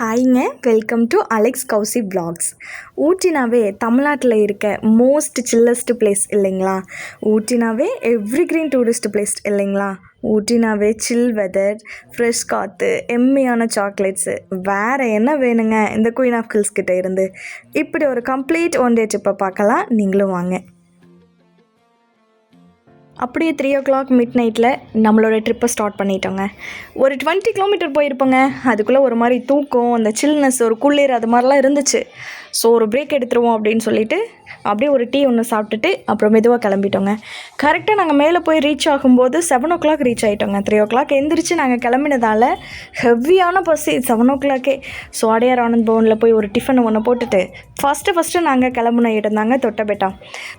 ஹாய்ங்க welcome to Alex Kousi vlogs ஊட்டினாவே தமிழ்நாட்டில் இருக்க most chillest place இல்லைங்களா? ஊட்டினாவே எவ்ரி கிரீன் டூரிஸ்ட் பிளேஸ் இல்லைங்களா? ஊட்டினாவே சில் வெதர் ஃப்ரெஷ் காற்று எம்மியான சாக்லேட்ஸு வேறு என்ன வேணுங்க இந்த குயின் ஆஃப் ஹில்ஸ் கிட்டே இருந்து? இப்படி ஒரு கம்ப்ளீட் ஒன் டே ட்ரிப்பை பார்க்கலாம். நீங்களும் வாங்க. அப்படியே த்ரீ ஓ கிளாக் மிட் நைட்டில் நம்மளோட ட்ரிப்பை ஸ்டார்ட் பண்ணிட்டோங்க. ஒரு டுவெண்ட்டி கிலோமீட்டர் போயிருப்போங்க. அதுக்குள்ளே ஒரு மாதிரி தூக்கம் அந்த சில்னஸ் ஒரு குளிர் அது மாதிரிலாம் இருந்துச்சு. ஸோ ஒரு பிரேக் எடுத்துருவோம் அப்படின்னு சொல்லிட்டு அப்படியே ஒரு டீ ஒன்று சாப்பிட்டுட்டு அப்புறம் மெதுவாக கிளம்பிட்டோங்க. கரெக்டாக நாங்கள் மேலே போய் ரீச் ஆகும்போது செவன் ஓ கிளாக் ரீச் ஆகிட்டோங்க த்ரீ ஓ கிளாக் எந்திரிச்சு நாங்கள் கிளம்பினதால ஹெவியான பசி செவன் ஓ கிளாக்கே ஸோ அடையார் ஆனந்த் பவனில் போய் ஒரு டிஃபன் ஒன்று போட்டுட்டு ஃபஸ்ட்டு ஃபஸ்ட்டு நாங்கள் கிளம்புன இடம் தாங்க தொட்டபெட்டா.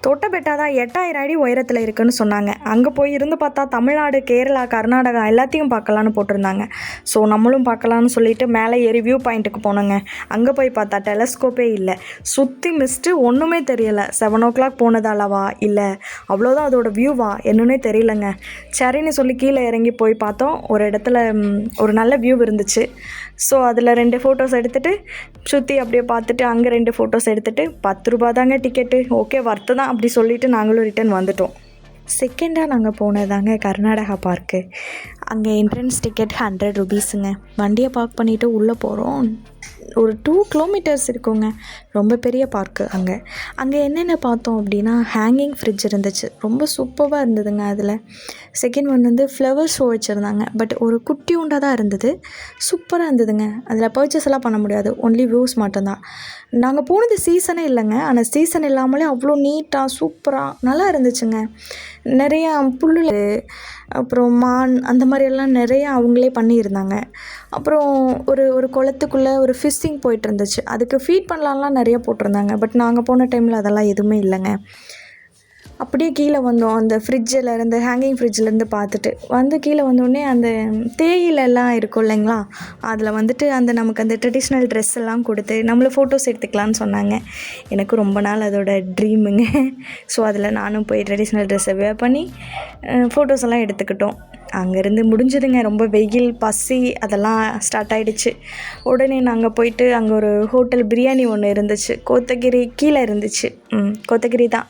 தொட்டபெட்டா தான் எட்டாயிரம் அடி உயரத்தில் இருக்குன்னு சொன்னாங்க. அங்கே போய் இருந்து பார்த்தா தமிழ்நாடு கேரளா கர்நாடகா எல்லாத்தையும் பார்க்கலான்னு போட்டிருந்தாங்க. ஸோ நம்மளும் பார்க்கலான்னு சொல்லிட்டு மேலே ஏறி வியூ பாயிண்ட்டுக்கு போனோங்க. அங்கே போய் பார்த்தா டெலஸ்கோப்பே இல்லை. சுற்றி மிஸ்ட்டு ஒன்றுமே தெரியலை. செவன் ஓ கிளாக் போனதாலவா? இல்லை. அவ்வளோதான் அதோட வியூவா என்னன்னே தெரியலங்க. சரின்னு சொல்லி கீழே இறங்கி போய் பார்த்தோம். ஒரு இடத்துல ஒரு நல்ல வியூ இருந்துச்சு. ஸோ அதில் ரெண்டு ஃபோட்டோஸ் எடுத்துகிட்டு சுற்றி அப்படியே பார்த்துட்டு அங்கே ரெண்டு ஃபோட்டோஸ் எடுத்துகிட்டு பத்து ரூபா தாங்க டிக்கெட்டு ஓகே வர்த்து தான் அப்படி சொல்லிவிட்டு நாங்களும் ரிட்டர்ன் வந்துட்டோம். செகண்டாக நாங்கள் போனதாங்க கர்நாடகா பார்க்கு அங்கே என்ட்ரன்ஸ் டிக்கெட் ஹண்ட்ரட் ருபீஸுங்க வண்டியை பார்க் பண்ணிவிட்டு உள்ளே போகிறோம் ஒரு டூ கிலோமீட்டர்ஸ் இருக்குங்க. ரொம்ப பெரிய பார்க்கு அங்கே. அங்கே என்னென்ன பார்த்தோம் அப்படின்னா ஹேங்கிங் ஃப்ரிட்ஜ் இருந்துச்சு. ரொம்ப சூப்பராக இருந்ததுங்க அதில். செகண்ட் ஒன் வந்து ஃப்ளவர் ஷோ வச்சுருந்தாங்க. பட் ஒரு குட்டி உண்டாக தான் இருந்தது சூப்பராக இருந்ததுங்க. அதில் பர்ச்சேஸ் எல்லாம் பண்ண முடியாது. ஒன்லி வியூஸ் மட்டும்தான். நாங்கள் போனது சீசனே இல்லைங்க. ஆனால் சீசன் இல்லாமலே அவ்வளோ நீட்டாக சூப்பராக நல்லா இருந்துச்சுங்க. நிறையா புல்லு அப்புறம் மான் அந்த மாதிரியெல்லாம் நிறையா அவங்களே பண்ணியிருந்தாங்க. அப்புறம் ஒரு ஒரு குளத்துக்குள்ளே ஒரு ஃபிஷ் ஃபிஷ்ஷிங் போயிட்டு இருந்துச்சு அதுக்கு ஃபீட் பண்ணலாம்லாம் நிறைய போட்டிருந்தாங்க. பட் நாங்கள் போன டைமில் அதெல்லாம் எதுவுமே இல்லைங்க. அப்படியே கீழே வந்தோம். அந்த ஃப்ரிட்ஜில் இருந்து ஹேங்கிங் ஃப்ரிட்ஜிலேருந்து பார்த்துட்டு. வந்து கீழே வந்தோடனே அந்த தேயிலெல்லாம் இருக்கும் இல்லைங்களா? அதில் வந்துட்டு அந்த நமக்கு அந்த ட்ரெடிஷ்னல் ட்ரெஸ் எல்லாம் கொடுத்து நம்மளை ஃபோட்டோஸ் எடுத்துக்கலான்னு சொன்னாங்க. எனக்கு ரொம்ப நாள் அதோட ட்ரீமுங்க ஸோ அதில் நானும் போய் ட்ரெடிஷ்னல் ட்ரெஸ்ஸை வேர் பண்ணி ஃபோட்டோஸ் எல்லாம் எடுத்துக்கிட்டோம். அங்கேருந்து முடிஞ்சதுங்க. ரொம்ப வெயில் பசி அதெல்லாம் ஸ்டார்ட் ஆகிடுச்சு உடனே நாங்கள் போயிட்டு அங்கே ஒரு ஹோட்டல் பிரியாணி ஒன்று இருந்துச்சு. கோத்தகிரி கீழே இருந்துச்சு. ம் கோத்தகிரி தான்.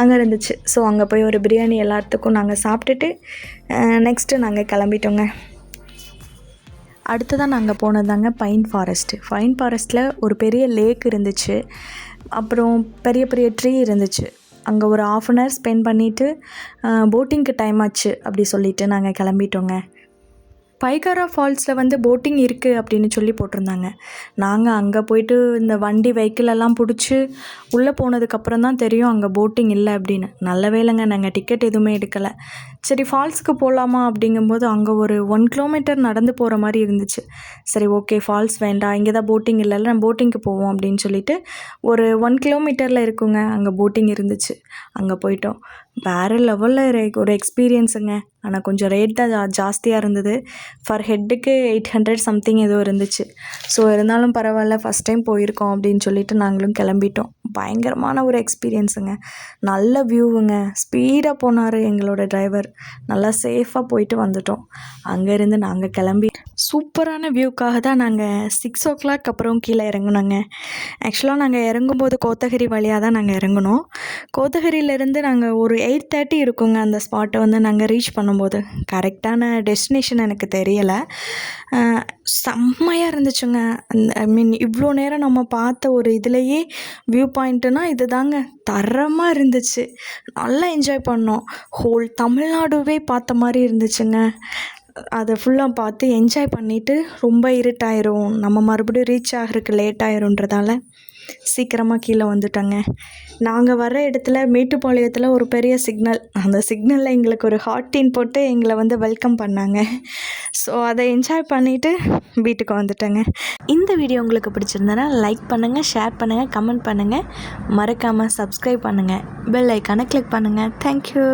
அங்கே இருந்துச்சு. ஸோ அங்கே போய் ஒரு பிரியாணி எல்லாத்துக்கும் நாங்கள் சாப்பிட்டுட்டு நெக்ஸ்ட்டு நாங்கள் கிளம்பிட்டோங்க. அடுத்ததாக நாங்கள் போனதாங்க பைன் ஃபாரஸ்ட்டு பைன் ஃபாரஸ்ட்டில் ஒரு பெரிய லேக் இருந்துச்சு. அப்புறம் பெரிய பெரிய ட்ரீ இருந்துச்சு. அங்கே ஒரு ஆஃப் அன் ஹவர் ஸ்பெண்ட் பண்ணிவிட்டு போட்டிங்க்கு டைம் ஆச்சு அப்படி சொல்லிவிட்டு நாங்கள் கிளம்பிட்டோங்க. பைகாரா ஃபால்ஸில் வந்து போட்டிங் இருக்குது அப்படின்னு சொல்லி போட்டிருந்தாங்க. நாங்கள் அங்கே போயிட்டு இந்த வண்டி வெஹிக்கிள் எல்லாம் பிடிச்சி உள்ளே போனதுக்கப்புறம் தான் தெரியும் அங்கே போட்டிங் இல்லை அப்படின்னு. நல்ல வேலைங்க நாங்கள் டிக்கெட் எதுவுமே எடுக்கலை. சரி ஃபால்ஸுக்கு போகலாமா அப்படிங்கும்போது அங்கே ஒரு ஒன் கிலோமீட்டர் நடந்து போகிற மாதிரி இருந்துச்சு. சரி ஓகே ஃபால்ஸ் வேண்டாம் இங்கே தான் போட்டிங் இல்லைல்ல நம்ம போட்டிங்க்கு போவோம் அப்படின்னு சொல்லிட்டு ஒரு ஒன் கிலோமீட்டரில் இருக்குங்க அங்கே போட்டிங் இருந்துச்சு. அங்கே போயிட்டோம். வேறு லெவலில் ஒரு எக்ஸ்பீரியன்ஸுங்க ஆனால் கொஞ்சம் ரேட் தான் ஜா ஜாஸ்தியாக இருந்தது. ஃபர் ஹெட்டுக்கு எயிட் ஹண்ட்ரட் சம்திங் ஏதோ இருந்துச்சு. ஸோ இருந்தாலும் பரவாயில்ல ஃபஸ்ட் டைம் போயிருக்கோம் அப்படின்னு சொல்லிட்டு நாங்களும் கிளம்பிட்டோம். பயங்கரமான ஒரு எக்ஸ்பீரியன்ஸுங்க நல்ல வியூவுங்க ஸ்பீடாக போனார் எங்களோட டிரைவர் நல்லா சேஃபாக போயிட்டு வந்துட்டோம். அங்கேருந்து நாங்கள் கிளம்பி. சூப்பரான வியூக்காக தான் நாங்கள் சிக்ஸ் ஓ கிளாக் அப்புறம் கீழே இறங்குனோங்க. ஆக்சுவலாக நாங்கள் இறங்கும்போது கோத்தகிரி வழியாக தான் நாங்கள் இறங்குனோம். கோத்தகிரியிலேருந்து நாங்கள் ஒரு எயிட் தேர்ட்டி இருக்குங்க அந்த ஸ்பாட்டை வந்து நாங்கள் ரீச் பண்ணும்போது. கரெக்டான டெஸ்டினேஷன் எனக்கு தெரியலை. செம்மையாக இருந்துச்சுங்க. ஐ மீன் இவ்வளோ நேரம் நம்ம பார்த்த ஒரு இதுலேயே வியூ பாயிண்ட்டுனா இது தாங்க தரமாக இருந்துச்சு. நல்லா என்ஜாய் பண்ணோம். ஹோல் தமிழ்நாடுவே பார்த்த மாதிரி இருந்துச்சுங்க. அதை ஃபுல்லாக பார்த்து என்ஜாய் பண்ணிவிட்டு ரொம்ப இருட்டாயிரும். நம்ம மறுபடியும் ரீச் ஆகிறதுக்கு லேட் ஆயிரும்ன்றதால. சீக்கிரமாக கீழே வந்துட்டோங்க. நாங்கள் வர இடத்துல மேட்டுப்பாளையத்தில் ஒரு பெரிய சிக்னல். அந்த சிக்னலில் எங்களுக்கு ஒரு ஹார்ட்டின் போட்டு எங்களை வந்து வெல்கம் பண்ணாங்க. ஸோ அதை என்ஜாய் பண்ணிவிட்டு வீட்டுக்கு வந்துட்டேங்க. இந்த வீடியோ உங்களுக்கு பிடிச்சிருந்தனா லைக் பண்ணுங்கள் ஷேர் பண்ணுங்கள் கமெண்ட் பண்ணுங்கள் மறக்காமல் சப்ஸ்கிரைப் பண்ணுங்கள் பெல் ஐக்கானை கிளிக் பண்ணுங்கள் தேங்க்யூ